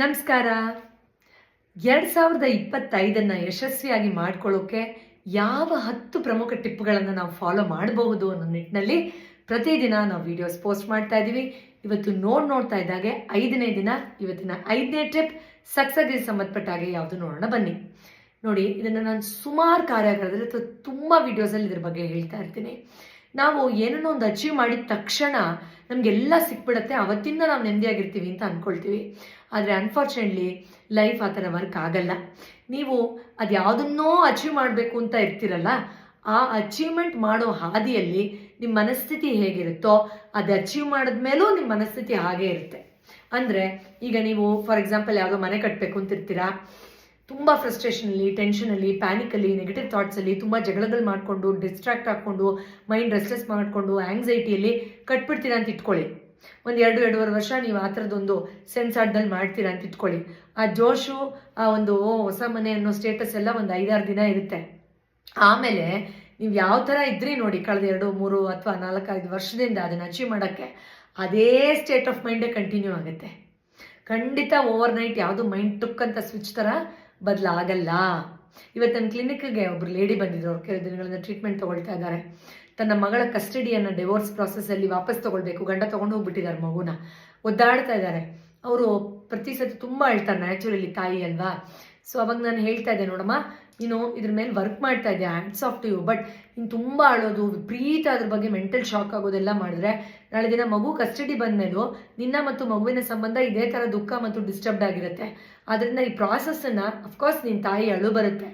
ನಮಸ್ಕಾರ. ಎರಡು ಸಾವಿರದ ಇಪ್ಪತ್ತೈದನ್ನು ಯಶಸ್ವಿಯಾಗಿ ಮಾಡ್ಕೊಳ್ಳೋಕೆ ಯಾವ ಹತ್ತು ಪ್ರಮುಖ ಟಿಪ್ಗಳನ್ನು ನಾವು ಫಾಲೋ ಮಾಡಬಹುದು ಅನ್ನೋ ನಿಟ್ಟಿನಲ್ಲಿ ಪ್ರತಿದಿನ ನಾವು ವಿಡಿಯೋಸ್ ಪೋಸ್ಟ್ ಮಾಡ್ತಾ ಇದ್ದೀವಿ ಇವತ್ತು ನೋಡ್ ನೋಡ್ತಾ ಇದ್ದಾಗೆ ಐದನೇ ದಿನ, ಇವತ್ತಿನ ಐದನೇ ಟಿಪ್ ಸಕ್ಸಸ್ಗೆ ಸಂಬಂಧಪಟ್ಟ ಹಾಗೆ ಯಾವುದು ನೋಡೋಣ ಬನ್ನಿ. ನೋಡಿ, ಇದನ್ನು ನಾನು ಸುಮಾರು ಕಾರ್ಯಾಗಾರದಲ್ಲಿ ಅಥವಾ ತುಂಬ ವಿಡಿಯೋಸಲ್ಲಿ ಇದ್ರ ಬಗ್ಗೆ ಹೇಳ್ತಾ ಇರ್ತೀನಿ. ನಾವು ಏನನ್ನೋ ಒಂದು ಅಚೀವ್ ಮಾಡಿದ ತಕ್ಷಣ ನಮಗೆಲ್ಲ ಸಿಕ್ಬಿಡತ್ತೆ. ಅವತ್ತಿಂದ ನಾವು ನೆಮ್ಮದಿಯಾಗಿರ್ತೀವಿ ಅಂತ ಅಂದ್ಕೊಳ್ತೀವಿ ಆದರೆ ಅನ್ಫಾರ್ಚುನೇಟ್ಲಿ ಲೈಫ್ ಆ ಥರ ವರ್ಕ್ ಆಗಲ್ಲ. ನೀವು ಅದು ಯಾವುದನ್ನೋ ಅಚೀವ್ ಮಾಡಬೇಕು ಅಂತ ಇರ್ತೀರಲ್ಲ, ಆ ಅಚೀವ್ಮೆಂಟ್ ಮಾಡೋ ಹಾದಿಯಲ್ಲಿ ನಿಮ್ಮ ಮನಸ್ಥಿತಿ ಹೇಗಿರುತ್ತೋ ಅದು ಅಚೀವ್ ಮಾಡಿದ್ಮೇಲೂ ನಿಮ್ಮ ಮನಸ್ಥಿತಿ ಹಾಗೇ ಇರುತ್ತೆ. ಅಂದರೆ ಈಗ ನೀವು ಫಾರ್ ಎಕ್ಸಾಂಪಲ್ ಯಾವುದೋ ಮನೆ ಕಟ್ಟಬೇಕು ಅಂತಿರ್ತೀರಾ ತುಂಬ ಫ್ರಸ್ಟ್ರೇಷನಲ್ಲಿ ಟೆನ್ಷನಲ್ಲಿ ಪ್ಯಾನಿಕಲ್ಲಿ ನೆಗೆಟಿವ್ ಥಾಟ್ಸಲ್ಲಿ ತುಂಬ ಜಗಳಗಳು ಮಾಡಿಕೊಂಡು ಡಿಸ್ಟ್ರಾಕ್ಟ್ ಹಾಕ್ಕೊಂಡು ಮೈಂಡ್ ರೆಸ್ಟ್ರೆಸ್ ಮಾಡಿಕೊಂಡು ಆ್ಯಂಗ್ಸೈಟಿಯಲ್ಲಿ ಕಟ್ಬಿಡ್ತೀರಾ ಅಂತ ಇಟ್ಕೊಳ್ಳಿ. ಒಂದು ಎರಡು, ಎರಡೂವರೆ ವರ್ಷ ನೀವು ಆ ಥರದೊಂದು ಸೆನ್ಸ್ ಆಡ್ದಲ್ಲಿ ಮಾಡ್ತೀರಾ ಅಂತ ಇಟ್ಕೊಳ್ಳಿ. ಆ ಜೋಶು, ಆ ಒಂದು ಹೊಸ ಮನೆ ಅನ್ನೋ ಸ್ಟೇಟಸ್ ಎಲ್ಲ ಒಂದು ಐದಾರು ದಿನ ಇರುತ್ತೆ. ಆಮೇಲೆ ನೀವು ಯಾವ ಥರ ಇದ್ರಿ ನೋಡಿ ಕಳೆದ ಎರಡು, ಮೂರು ಅಥವಾ ನಾಲ್ಕೈದು ವರ್ಷದಿಂದ ಅದನ್ನು ಅಚೀವ್ ಮಾಡೋಕ್ಕೆ, ಅದೇ ಸ್ಟೇಟ್ ಆಫ್ ಮೈಂಡೇ ಕಂಟಿನ್ಯೂ ಆಗುತ್ತೆ. ಖಂಡಿತ ಓವರ್ ನೈಟ್ ಯಾವುದು ಮೈಂಡ್ ಟುಕ್ ಅಂತ ಸ್ವಿಚ್ ಥರ ಬದಲಾಗಲ್ಲ. ಇವತ್ತು ನನ್ನ ಕ್ಲಿನಿಕ್ಗೆ ಒಬ್ರು ಲೇಡಿ ಬಂದಿದ್ರು. ಅವ್ರು ಕೆಲವು ದಿನಗಳಿಂದ ಟ್ರೀಟ್ಮೆಂಟ್ ತೊಗೊಳ್ತಾ ಇದ್ದಾರೆ. ತನ್ನ ಮಗಳ ಕಸ್ಟಡಿಯನ್ನು ಡಿವೋರ್ಸ್ ಪ್ರಾಸೆಸ್ಸಲ್ಲಿ ವಾಪಸ್ ತೊಗೊಳ್ಬೇಕು. ಗಂಡ ತೊಗೊಂಡು ಹೋಗ್ಬಿಟ್ಟಿದ್ದಾರೆ ಮಗುನ. ಒದ್ದಾಡ್ತಾ ಇದ್ದಾರೆ. ಅವರು ಪ್ರತಿ ಸತಿ ತುಂಬ ಅಳ್ತಾರೆ ನ್ಯಾಚುರಲಿ ತಾಯಿ ಅಲ್ವಾ? ಸೊ ಅವಾಗ ನಾನು ಹೇಳ್ತಾ ಇದ್ದೆ, ನೋಡಮ್ಮ ನೀನು ಇದ್ರ ಮೇಲೆ ವರ್ಕ್ ಮಾಡ್ತಾ ಇದೆಯಾ hands off to you but ನೀನು ತುಂಬ ಅಳೋದು, ವಿಪರೀತ ಅದ್ರ ಬಗ್ಗೆ ಮೆಂಟಲ್ ಶಾಕ್ ಆಗೋದೆಲ್ಲ ಮಾಡಿದ್ರೆ, ನಾಳೆ ದಿನ ಮಗು ಕಸ್ಟಡಿ ಬಂದಮೇಲೂ ನಿನ್ನ ಮತ್ತು ಮಗುವಿನ ಸಂಬಂಧ ಇದೇ ಥರ ದುಃಖ ಮತ್ತು ಡಿಸ್ಟರ್ಬ್ಡ್ ಆಗಿರುತ್ತೆ. ಆದ್ದರಿಂದ ಈ ಪ್ರಾಸೆಸ್ಸನ್ನು ಅಫ್ಕೋರ್ಸ್ ನಿನ್ನ ತಾಯಿ ಅಳು ಬರುತ್ತೆ.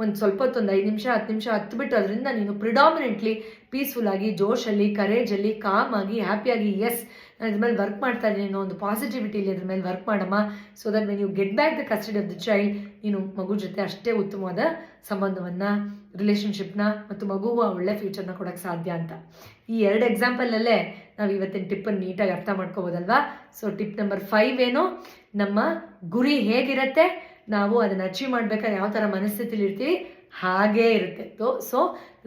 ಒಂದು ಸ್ವಲ್ಪ ಹೊತ್ತು ಐದು ನಿಮಿಷ, ಹತ್ತು ನಿಮಿಷ ಹತ್ತು ಬಿಟ್ಟು ಅದರಿಂದ ನೀನು ಪ್ರಿಡಾಮಿನೆಂಟ್ಲಿ ಪೀಸ್ಫುಲ್ಲಾಗಿ ಜೋಶಲ್ಲಿ ಕರೇಜಲ್ಲಿ ಕಾಮ್ ಆಗಿ ಹ್ಯಾಪಿಯಾಗಿ ಎಸ್ ನಾನು ಇದ್ರ ಮೇಲೆ ವರ್ಕ್ ಮಾಡ್ತಾ ಇದ್ದೀನಿ ಅನ್ನೋ ಒಂದು ಪಾಸಿಟಿವಿಟಿಲಿ ಅದ್ರ ಮೇಲೆ ವರ್ಕ್ ಮಾಡಮ್ಮ. So that when you get back the custody of the child ನೀನು ಮಗು ಜೊತೆ ಅಷ್ಟೇ ಉತ್ತಮವಾದ ಸಂಬಂಧವನ್ನು ರಿಲೇಷನ್ಶಿಪ್ನ ಮತ್ತು ಮಗುವು ಆ ಒಳ್ಳೆ ಫ್ಯೂಚರ್ನ ಕೊಡೋಕ್ಕೆ ಸಾಧ್ಯ ಅಂತ. ಈ ಎರಡು ಎಕ್ಸಾಂಪಲಲ್ಲೇ ನಾವು ಇವತ್ತಿನ ಟಿಪ್ಪನ್ನು ನೀಟಾಗಿ ಅರ್ಥ ಮಾಡ್ಕೋಬೋದಲ್ವಾ? ಸೊ ಟಿಪ್ ನಂಬರ್ ಫೈವ್ ಏನು? ನಮ್ಮ ಗುರಿ ಹೇಗಿರುತ್ತೆ? ನಾವು ಅದನ್ನು ಅಚೀವ್ ಮಾಡ್ಬೇಕಾದ್ರೆ ಯಾವ ಥರ ಮನಸ್ಥಿತಿಲಿ ಇರ್ತೀವಿ? ಹಾಗೇ ಇರುತ್ತೆ. So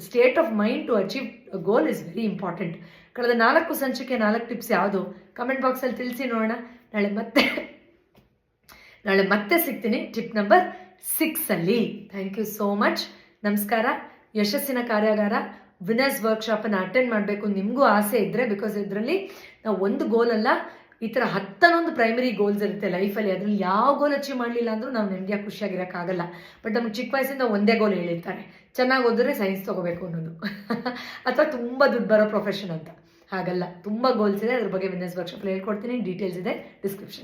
state of mind to achieve goal is very important ಕಳೆದ ನಾಲ್ಕು ಸಂಚಿಕೆ, ನಾಲ್ಕು ಟಿಪ್ಸ್ ಯಾವುದು? ಕಮೆಂಟ್ ಬಾಕ್ಸಲ್ಲಿ ತಿಳಿಸಿ ನೋಡೋಣ. ನಾಳೆ ಮತ್ತೆ ನಾಳೆ ಮತ್ತೆ ಸಿಗ್ತೀನಿ. ಟಿಪ್ ನಂಬರ್ ಸಿಕ್ಸಲ್ಲಿ ಥ್ಯಾಂಕ್ ಯು ಸೋ ಮಚ್ ನಮಸ್ಕಾರ. ಯಶಸ್ಸಿನ ಕಾರ್ಯಾಗಾರ. ವಿನರ್ಸ್ ವರ್ಕ್ಶಾಪನ್ನು ಅಟೆಂಡ್ ಮಾಡಬೇಕು. ನಿಮಗೂ ಆಸೆ ಇದ್ದರೆ ಬಿಕಾಸ್ ಇದರಲ್ಲಿ ನಾವು ಒಂದು ಗೋಲ್ ಅಲ್ಲ ಈ ಥರ ಹತ್ತನೊಂದು ಪ್ರೈಮರಿ ಗೋಲ್ಸ್ ಇರುತ್ತೆ ಲೈಫಲ್ಲಿ ಅದರಲ್ಲಿ ಯಾವ ಗೋಲ್ ಅಚೀವ್ ಮಾಡಲಿಲ್ಲ ಅಂದರೂ ನಾವು ನೆಮ್ಮದಿಯಾಗಿ ಖುಷಿಯಾಗಿರೋಕ್ಕಾಗಲ್ಲ. ಬಟ್ ನಮ್ಗೆ ಚಿಕ್ಕ ವಯಸ್ಸಿಂದ ಒಂದೇ ಗೋಲ್ ಹೇಳಿರ್ತಾರೆ. ಚೆನ್ನಾಗಿ ಓದಿದ್ರೆ ಸೈನ್ಸ್ ತೊಗೋಬೇಕು ಅನ್ನೋದು. ಅಥವಾ ತುಂಬ ದುಡ್ಡು ಬರೋ ಪ್ರೊಫೆಷನ್ ಅಂತ. ಹಾಗಲ್ಲ. ತುಂಬ ಗೋಲ್ಸ್ ಇದೆ, ಅದ್ರ ಬಗ್ಗೆ ವಿನರ್ಸ್ ವರ್ಕ್ಶಾಪಲ್ಲಿ ಹೇಳ್ಕೊಡ್ತೀನಿ. ಡೀಟೇಲ್ಸ್ ಇದೆ ಡಿಸ್ಕ್ರಿಪ್ಷನ್